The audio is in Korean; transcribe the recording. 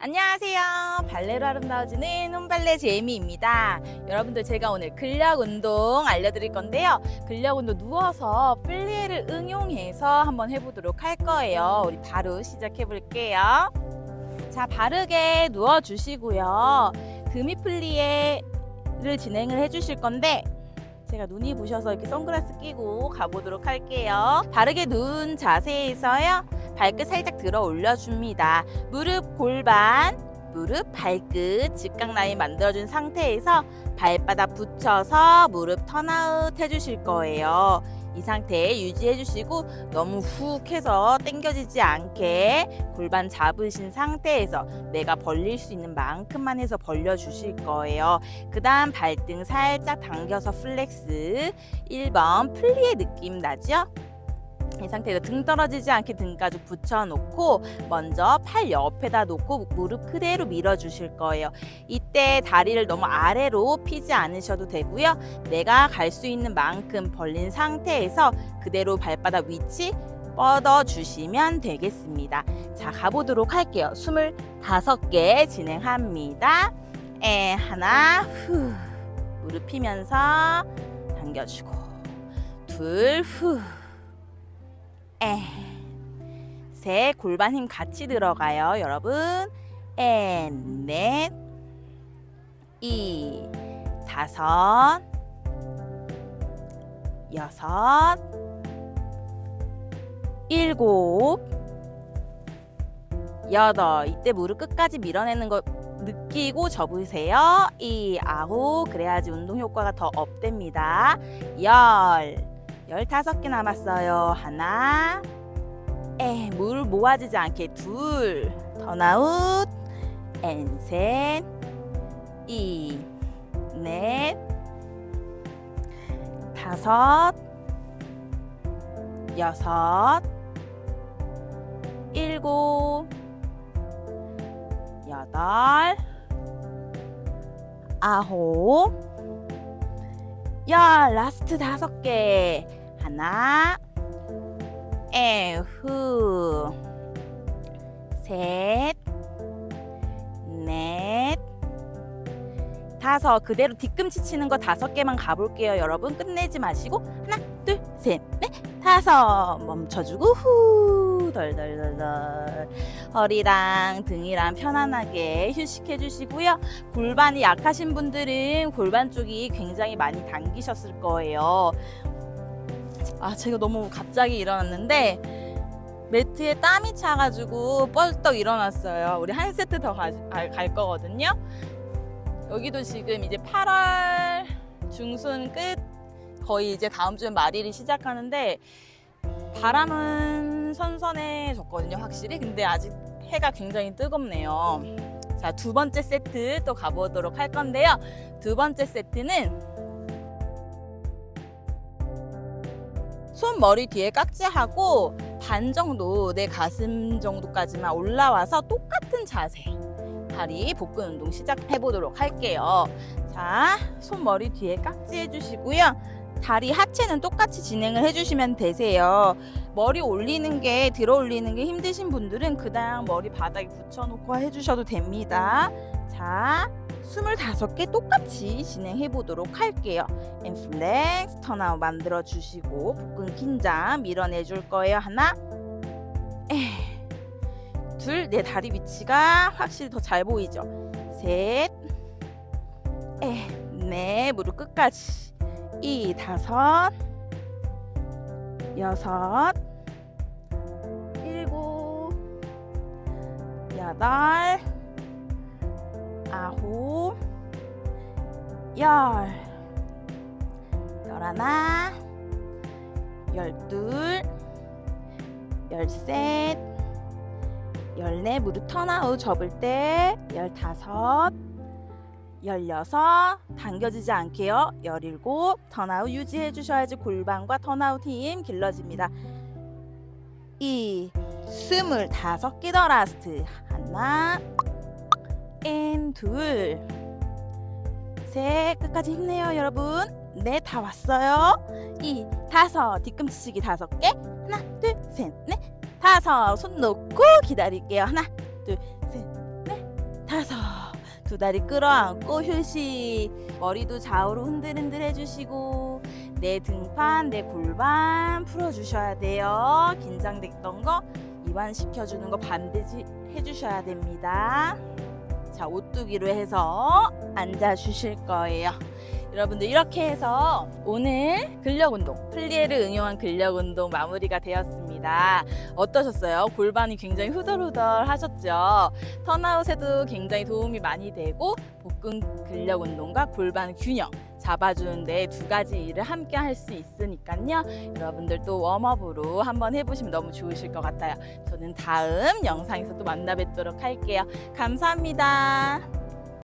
안녕하세요. 발레로 아름다워지는 홈발레 제이미입니다. 여러분들 제가 오늘 근력 운동 알려드릴 건데요. 근력 운동 누워서 플리에를 응용해서 한번 해보도록 할 거예요. 우리 바로 시작해 볼게요. 자, 바르게 누워 주시고요. 드미 플리에를 진행을 해 주실 건데 제가 눈이 부셔서 이렇게 선글라스 끼고 가보도록 할게요. 바르게 누운 자세에서요. 발끝 살짝 들어 올려줍니다. 무릎 골반, 무릎 발끝 직각 라인 만들어준 상태에서 발바닥 붙여서 무릎 턴아웃 해주실 거예요. 이 상태 유지해 주시고 너무 훅 해서 당겨지지 않게 골반 잡으신 상태에서 내가 벌릴 수 있는 만큼만 해서 벌려 주실 거예요. 그 다음 발등 살짝 당겨서 플렉스 1번 플리의 느낌 나죠? 이 상태에서 등 떨어지지 않게 등가죽 붙여놓고 먼저 팔 옆에다 놓고 무릎 그대로 밀어주실 거예요. 이때 다리를 너무 아래로 피지 않으셔도 되고요. 내가 갈 수 있는 만큼 벌린 상태에서 그대로 발바닥 위치 뻗어 주시면 되겠습니다. 자, 가보도록 할게요. 25개 진행합니다. 에, 하나, 후. 무릎 피면서 당겨주고. 둘, 후. 에. 셋, 골반 힘 같이 들어가요, 여러분. 에, 넷. 이, 다섯. 여섯. 일곱. 여덟. 이때 무릎 끝까지 밀어내는 거 느끼고 접으세요. 이, 아홉. 그래야지 운동 효과가 더 업됩니다. 열. 열다섯 개 남았어요. 하나. 에, 물 모아지지 않게 둘. 턴아웃. 앤 셋. 이. 넷. 다섯. 여섯. 일곱. 여덟. 아홉. 열 라스트 다섯 개 하나. 에후. 셋 넷. 다섯. 그대로 뒤꿈치 치는 거 다섯 개만 가볼게요 여러분. 끝내지 마시고 하나 둘 셋 넷. 다섯. 멈춰주고 후. 덜덜덜덜. 허리랑 등이랑 편안하게 휴식해 주시고요. 골반이 약하신 분들은 골반 쪽이 굉장히 많이 당기셨을 거예요 아 제가 너무 갑자기 일어났는데 매트에 땀이 차가지고 뻘떡 일어났어요. 우리 한 세트 더 갈 거거든요. 여기도 지금 이제 8월 중순 끝 거의 이제 다음 주에 말일이 시작하는데 바람은 선선해졌거든요 확실히. 근데 아직 해가 굉장히 뜨겁네요. 자 두 번째 세트 또 가보도록 할 건데요. 두 번째 세트는 손 머리 뒤에 깍지하고 반 정도 내 가슴 정도까지만 올라와서 똑같은 자세 다리 복근 운동 시작해 보도록 할게요 자 손 머리 뒤에 깍지 해주시고요 다리 하체는 똑같이 진행을 해주시면 되세요. 머리 올리는 게 들어 올리는 게 힘드신 분들은 그냥 머리 바닥에 붙여놓고 해주셔도 됩니다. 자, 25개 똑같이 진행해 보도록 할게요. 엠플렉스 턴아웃 만들어 주시고 복근 긴장 밀어내 줄 거예요. 하나, 에, 둘, 내 다리 위치가 확실히 더 잘 보이죠. 셋, 에, 네, 무릎 끝까지. 이 다섯 여섯 일곱 여덟 아홉 열 열하나 열둘 열셋 열네 무릎 턴아웃 접을 때 열다섯 열여섯 당겨지지 않게요. 열일곱 턴아웃 유지해 주셔야지 골반과 턴아웃 힘 길러집니다. 이 스물다섯 개더 라스트 하나 앤 둘 셋 끝까지 힘내요 여러분. 네 다 왔어요. 이 다섯 뒤꿈치치기 다섯 개. 하나 둘 셋 넷. 다섯 손 놓고 기다릴게요. 하나 둘 셋넷. 두 다리 끌어안고 휴식. 머리도 좌우로 흔들흔들 해주시고 내 등판, 내 골반 풀어주셔야 돼요. 긴장됐던 거 이완시켜주는 거 반드시 해주셔야 됩니다. 자, 오뚜기로 해서 앉아 주실 거예요. 여러분들 이렇게 해서 오늘 근력 운동, 플리에를 응용한 근력 운동 마무리가 되었습니다. 어떠셨어요? 골반이 굉장히 후덜후덜 하셨죠? 턴아웃에도 굉장히 도움이 많이 되고 복근 근력 운동과 골반 균형 잡아주는데 두 가지 일을 함께 할 수 있으니까요. 여러분들 또 웜업으로 한번 해보시면 너무 좋으실 것 같아요. 저는 다음 영상에서 또 만나 뵙도록 할게요. 감사합니다.